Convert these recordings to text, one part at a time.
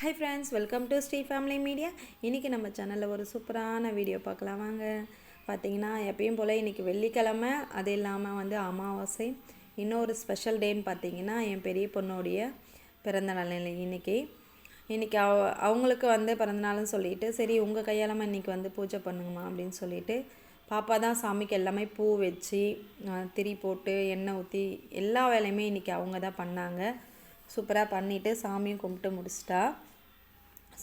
Hi friends welcome to Sri family media இன்றைக்கி நம்ம சேனலில் ஒரு சூப்பரான வீடியோ பார்க்கலாம். வாங்க. பார்த்தீங்கன்னா எப்பயும் போல் இன்றைக்கி வெள்ளிக்கிழமை. அது இல்லாமல் வந்து அமாவாசை. இன்னொரு ஸ்பெஷல் டேன்னு பார்த்தீங்கன்னா என் பெரிய பொண்ணுடைய பிறந்த நாள் இன்றைக்கி இன்றைக்கி அவ அவங்களுக்கு வந்து பிறந்தநாள்னு சொல்லிட்டு சரி உங்கள் கையாலமா இன்றைக்கி வந்து பூஜை பண்ணுங்கம்மா அப்படின்னு சொல்லிட்டு பாப்பா தான் சாமிக்கு எல்லாமே பூ வச்சு திரி போட்டு எண்ணெய் ஊற்றி எல்லா வேலையுமே இன்றைக்கி அவங்க தான் பண்ணாங்க. சூப்பராக பண்ணிவிட்டு சாமியும் கும்பிட்டு முடிச்சிட்டா.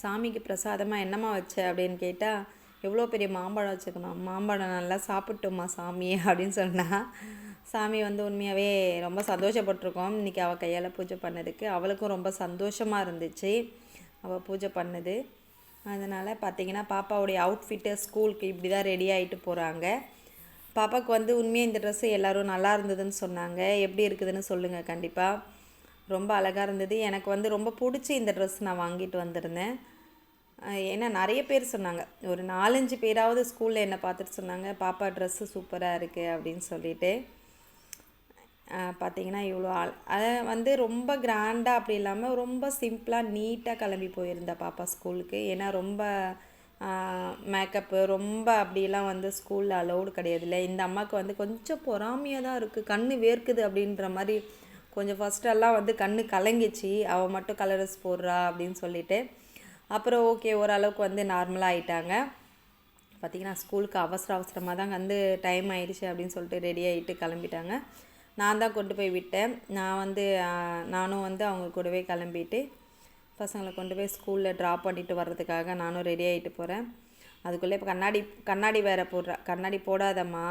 சாமிக்கு பிரசாதமாக என்னம்மா வச்ச அப்படின்னு கேட்டால் எவ்வளோ பெரிய மாம்பழம் வச்சுக்கணும் மாம்பழம் நல்லா சாப்பிட்டோம்மா சாமி அப்படின்னு சொன்னா சாமி வந்து உண்மையாகவே ரொம்ப சந்தோஷப்பட்டிருக்கோம். இன்றைக்கி அவள் கையால் பூஜை பண்ணதுக்கு அவளுக்கும் ரொம்ப சந்தோஷமாக இருந்துச்சு. அவள் பூஜை பண்ணது. அதனால் பார்த்தீங்கன்னா பாப்பாவுடைய அவுட்ஃபிட்டு ஸ்கூலுக்கு இப்படி தான் ரெடி ஆகிட்டு போகிறாங்க பாப்பாவுக்கு வந்து உண்மையாக இந்த ட்ரெஸ்ஸு எல்லோரும் நல்லா இருந்ததுன்னு சொன்னாங்க. எப்படி இருக்குதுன்னு சொல்லுங்கள் கண்டிப்பாக ரொம்ப அழகாக இருந்தது. எனக்கு வந்து ரொம்ப பிடிச்சி இந்த ட்ரெஸ் நான் வாங்கிட்டு வந்திருந்தேன். ஏன்னா நிறைய பேர் சொன்னாங்க ஒரு நாலஞ்சு பேராவது ஸ்கூலில் என்னை பார்த்துட்டு சொன்னாங்க பாப்பா ட்ரெஸ்ஸு சூப்பராக இருக்குது அப்படின்னு சொல்லிட்டு. பார்த்திங்கன்னா பார்த்தீங்கன்னா இவ்வளோ ஆள். அதை வந்து ரொம்ப கிராண்டாக அப்படி இல்லாமல் ரொம்ப சிம்பிளாக நீட்டாக கிளம்பி போயிருந்தா பாப்பா ஸ்கூலுக்கு ஏன்னா ரொம்ப மேக்கப்பு ரொம்ப அப்படிலாம் வந்து ஸ்கூலில் அலௌடு கிடையாதுல்ல இந்த அம்மாவுக்கு வந்து கொஞ்சம் பொறாமையாக தான் இருக்குது கண் வேர்க்குது அப்படின்ற மாதிரி கொஞ்சம் ஃபஸ்ட்டெல்லாம் வந்து கண்ணு கலங்கிச்சு. அவள் மட்டும் கலர்ஸ் போடுறா அப்படின்னு சொல்லிட்டு. அப்புறம் ஓகே ஓரளவுக்கு வந்து நார்மலாக ஆயிட்டாங்க. பார்த்திங்கன்னா ஸ்கூலுக்கு அவசர அவசரமாக தான் வந்து டைம் ஆயிடுச்சு அப்படின்னு சொல்லிட்டு ரெடி ஆகிட்டு கிளம்பிட்டாங்க. நான் தான் கொண்டு போய் விட்டேன். நான் வந்து நானும் வந்து அவங்க கூடவே கிளம்பிட்டு பசங்களை கொண்டு போய் ஸ்கூலில் ட்ராப் பண்ணிட்டு வர்றதுக்காக நானும் ரெடி ஆகிட்டு போகிறேன் அதுக்குள்ளே இப்போ கண்ணாடி கண்ணாடி வேறு போடுறா கண்ணாடி போடாதம்மா.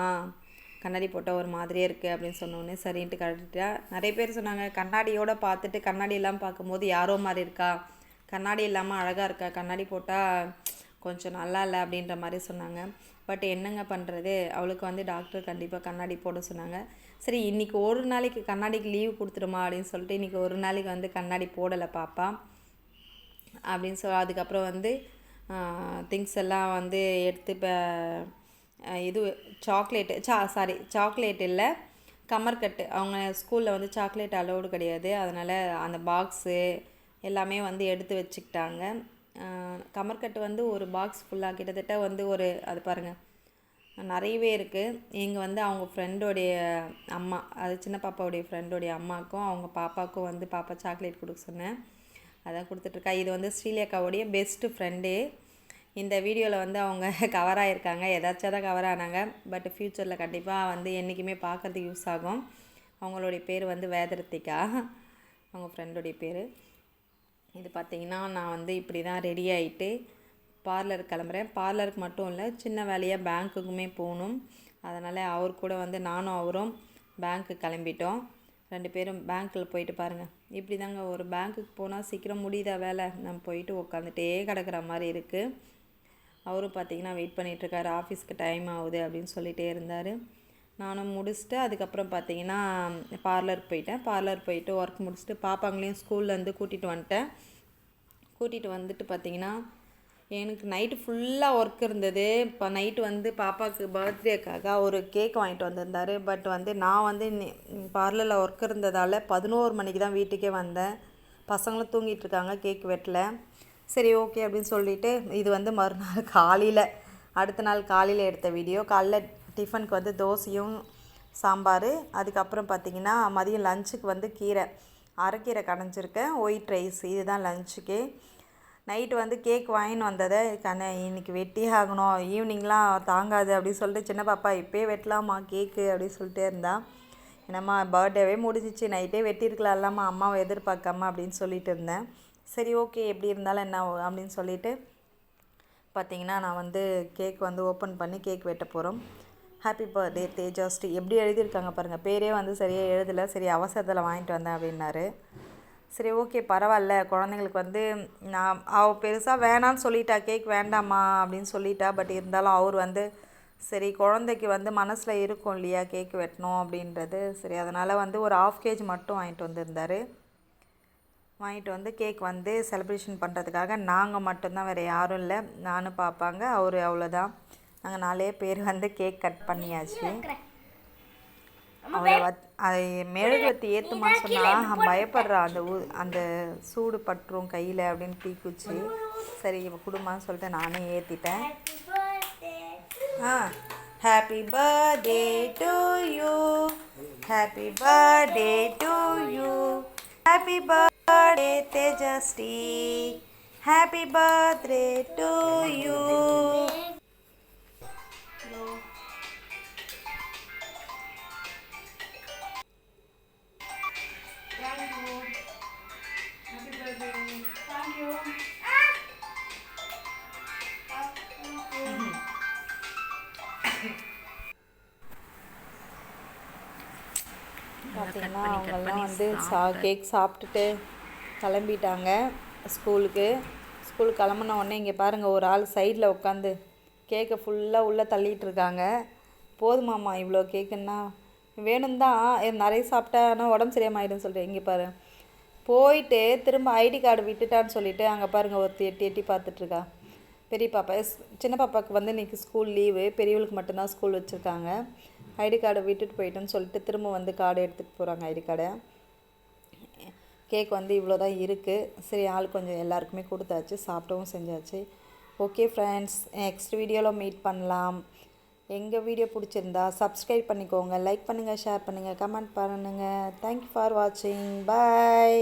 கண்ணாடி போட்டால் ஒரு மாதிரியே இருக்குது அப்படின்னு சொன்னோன்னே சரின்ட்டு கழட்டிட்டா. நிறைய பேர் சொன்னாங்க கண்ணாடியோடு பார்த்துட்டு கண்ணாடி எல்லாம் பார்க்கும்போது யாரோ மாதிரி இருக்கா? கண்ணாடி இல்லாமல் அழகாக இருக்கா? கண்ணாடி போட்டால் கொஞ்சம் நல்லா இல்லை அப்படின்ற மாதிரி சொன்னாங்க. பட் என்னங்க பண்ணுறது அவளுக்கு வந்து டாக்டர் கண்டிப்பாக கண்ணாடி போட சொன்னாங்க. சரி இன்றைக்கி ஒரு நாளைக்கு கண்ணாடிக்கு லீவ் கொடுத்துருமா அப்படின்னு சொல்லிட்டு இன்றைக்கி ஒரு நாளைக்கு வந்து கண்ணாடி போடலை பாப்பா. அப்படின்னு சொல் அதுக்கப்புறம் வந்து திங்ஸ் எல்லாம் வந்து எடுத்து இப்போ இது சாக்லேட்டு சா சாரி சாக்லேட் இல்லை கமர்கட்டு. அவங்க ஸ்கூலில் வந்து சாக்லேட் அலோடு கிடையாது. அதனால் அந்த பாக்ஸு எல்லாமே வந்து எடுத்து வச்சுக்கிட்டாங்க. கமர்கட்டு வந்து ஒரு பாக்ஸ் ஃபுல்லாக கிட்டத்தட்ட வந்து ஒரு அது பாருங்கள் நிறையவே இருக்குது இங்கே வந்து அவங்க ஃப்ரெண்டோடைய அம்மா அது சின்ன பாப்பாவுடைய ஃப்ரெண்டோடைய அம்மாவுக்கும் அவங்க பாப்பாவுக்கும் வந்து பாப்பா சாக்லேட் கொடுக்க சொன்னேன். அதான் கொடுத்துட்ருக்கா இது வந்து ஸ்ரீலேகாவுடைய பெஸ்ட்டு ஃப்ரெண்டு இந்த வீடியோவில் வந்து அவங்க கவர் ஆகிருக்காங்க ஏதாச்சும் தான் கவர் ஆனாங்க. பட் ஃப்யூச்சரில் கண்டிப்பாக வந்து என்றைக்குமே பார்க்குறதுக்கு யூஸ் ஆகும். அவங்களுடைய பேர் வந்து வேதரத்திகா. அவங்க ஃப்ரெண்டோடைய பேர். இது பார்த்தீங்கன்னா நான் வந்து இப்படி தான் ரெடி ஆகிட்டு பார்லர் கிளம்புறேன். பார்லருக்கு மட்டும் இல்லை சின்ன வேலையாக பேங்க்குக்குமே போகணும். அதனால் அவர் கூட வந்து நானும் அவரும் பேங்க்கு கிளம்பிட்டோம். ரெண்டு பேரும் பேங்க்கில் போயிட்டு பாருங்கள் இப்படி தாங்க ஒரு பேங்க்குக்கு போனால் சீக்கிரம் முடியுதா வேலை? நம்ம போயிட்டு உட்காந்துட்டே கிடக்குற மாதிரி இருக்குது அவரும் பார்த்தீங்கன்னா வெயிட் பண்ணிகிட்ருக்காரு ஆஃபீஸ்க்கு டைம் ஆகுது அப்படின்னு சொல்லிகிட்டே இருந்தார். நானும் முடிச்சுட்டு அதுக்கப்புறம் பார்த்தீங்கன்னா பார்லர் போயிட்டேன். பார்லர் போயிட்டு ஒர்க் முடிச்சுட்டு பாப்பாங்களையும் ஸ்கூல்லேருந்து கூட்டிகிட்டு வந்துட்டேன். கூட்டிகிட்டு வந்துட்டு பார்த்தீங்கன்னா எனக்கு நைட்டு ஃபுல்லாக ஒர்க் இருந்தது. இப்போ நைட்டு வந்து பாப்பாவுக்கு பர்த்டேக்காக ஒரு கேக் வாங்கிட்டு வந்திருந்தாரு. பட் வந்து நான் வந்து பார்லரில் ஒர்க் இருந்ததால் பதினோரு மணிக்கு தான் வீட்டுக்கே வந்தேன். பசங்களும் தூங்கிட்டு இருக்காங்க. கேக் வெட்டல. சரி ஓகே அப்படின்னு சொல்லிட்டு இது வந்து மறுநாள் காலையில் அடுத்த நாள் காலையில் எடுத்த வீடியோ காலைல டிஃபனுக்கு வந்து தோசையும் சாம்பார். அதுக்கப்புறம் பார்த்தீங்கன்னா மதியம் லஞ்சுக்கு வந்து கீரை. அரைக்கீரை கடைஞ்சிருக்கேன். ஒயிட் ரைஸ் இதுதான் லஞ்சுக்கு நைட்டு வந்து கேக் வாங்கின்னு வந்ததை கண்ண இன்றைக்கி வெட்டியே ஆகணும். ஈவினிங்லாம் தாங்காது அப்படின்னு சொல்லிட்டு சின்ன பாப்பா இப்போயே வெட்டலாமா கேக்கு அப்படின்னு சொல்லிட்டே இருந்தா. என்னம்மா பர்த்டேவே முடிஞ்சிச்சு. நைட்டே வெட்டியிருக்கலாம்லாமா? அம்மாவை எதிர்பார்க்காம அப்படின்னு சொல்லிட்டு இருந்தேன். சரி ஓகே எப்படி இருந்தாலும் என்ன அப்படின்னு சொல்லிட்டு பார்த்தீங்கன்னா நான் வந்து கேக் வந்து ஓப்பன் பண்ணி கேக் வெட்ட போகிறோம் ஹாப்பி பர்த்டே தேஜாஸ்ரீ. எப்படி எழுதியிருக்காங்க பாருங்கள் பேரே வந்து சரியாக எழுதலை. சரி அவசரத்தில் வாங்கிட்டு வந்தேன் அப்படின்னாரு. சரி ஓகே பரவாயில்ல. குழந்தைங்களுக்கு வந்து நான் அவ பெருசாக வேணான்னு சொல்லிட்டா. கேக் வேண்டாமா அப்படின்னு சொல்லிட்டா. பட் இருந்தாலும் அவர் வந்து சரி குழந்தைக்கு வந்து மனசில் இருக்கும் இல்லையா? கேக் வெட்டணும் அப்படின்றது. சரி அதனால் வந்து ஒரு ஆஃப் கேஜ் மட்டும் வாங்கிட்டு வந்திருந்தார். வாங்கிட்டு வந்து கேக் வந்து செலிப்ரேஷன் பண்ணுறதுக்காக நாங்கள் மட்டும்தான் வேறு யாரும் இல்லை. நானும் பார்ப்பாங்க அவர் அவ்வளோதான் நாங்கள் நாலே பேர் வந்து கேக் கட் பண்ணியாச்சு. அவளை வத் அதை மெழுகுவத்தி ஏற்றுமான்னு சொன்னால் பயப்படுறா அந்த ஊ அந்த சூடு பட்டுரும் கையில் அப்படின்னு தீக்குச்சி. சரி குடும்பம்னு சொல்லிட்டு நானே ஏற்றிட்டேன் ஆ happy birthday to you happy birthday to you happy birthday Tejasri happy birthday to you பார்த்தீங்கன்னா அவங்கெல்லாம் வந்து சா கேக் சாப்பிட்டுட்டு கிளம்பிட்டாங்க ஸ்கூலுக்கு. ஸ்கூலுக்கு கிளம்புன உடனே இங்கே பாருங்கள் ஒரு ஆள் சைடில் உட்காந்து கேக்கை ஃபுல்லாக உள்ளே தள்ளிட்டு இருக்காங்க. போதுமாம்மா இவ்வளோ கேக்குன்னா வேணும் தான். நிறைய சாப்பிட்டா ஆனால் உடம்பு சரியாமாயிடும் சொல்லிட்டு இங்கே பாரு. போயிட்டு திரும்ப ஐடி கார்டு விட்டுட்டான்னு சொல்லிட்டு அங்கே பாருங்கள் ஒருத்தி எட்டி எட்டி பார்த்துட்ருக்கா பெரிய பாப்பா எஸ் சின்ன பாப்பாவுக்கு வந்து இன்றைக்கி ஸ்கூல் லீவு பெரியவளுக்கு மட்டும்தான் ஸ்கூல் வச்சுருக்காங்க. ஐடி கார்டை விட்டுட்டு போயிட்டேன்னு சொல்லிட்டு திரும்ப வந்து கார்டு எடுத்துகிட்டு போகிறாங்க ஐடி கார்டை கேக் வந்து இவ்வளோ தான் இருக்குது சரி ஆள் கொஞ்சம் எல்லாருக்குமே கொடுத்தாச்சு சாப்பிட்டவும் செஞ்சாச்சு. ஓகே ஃப்ரெண்ட்ஸ் நெக்ஸ்ட் வீடியோவில் மீட் பண்ணலாம். எங்கள் வீடியோ பிடிச்சிருந்தா சப்ஸ்கிரைப் பண்ணிக்கோங்க லைக் பண்ணுங்கள் ஷேர் பண்ணுங்கள் கமெண்ட் பண்ணுங்கள் தேங்க்யூ ஃபார் வாட்சிங் பை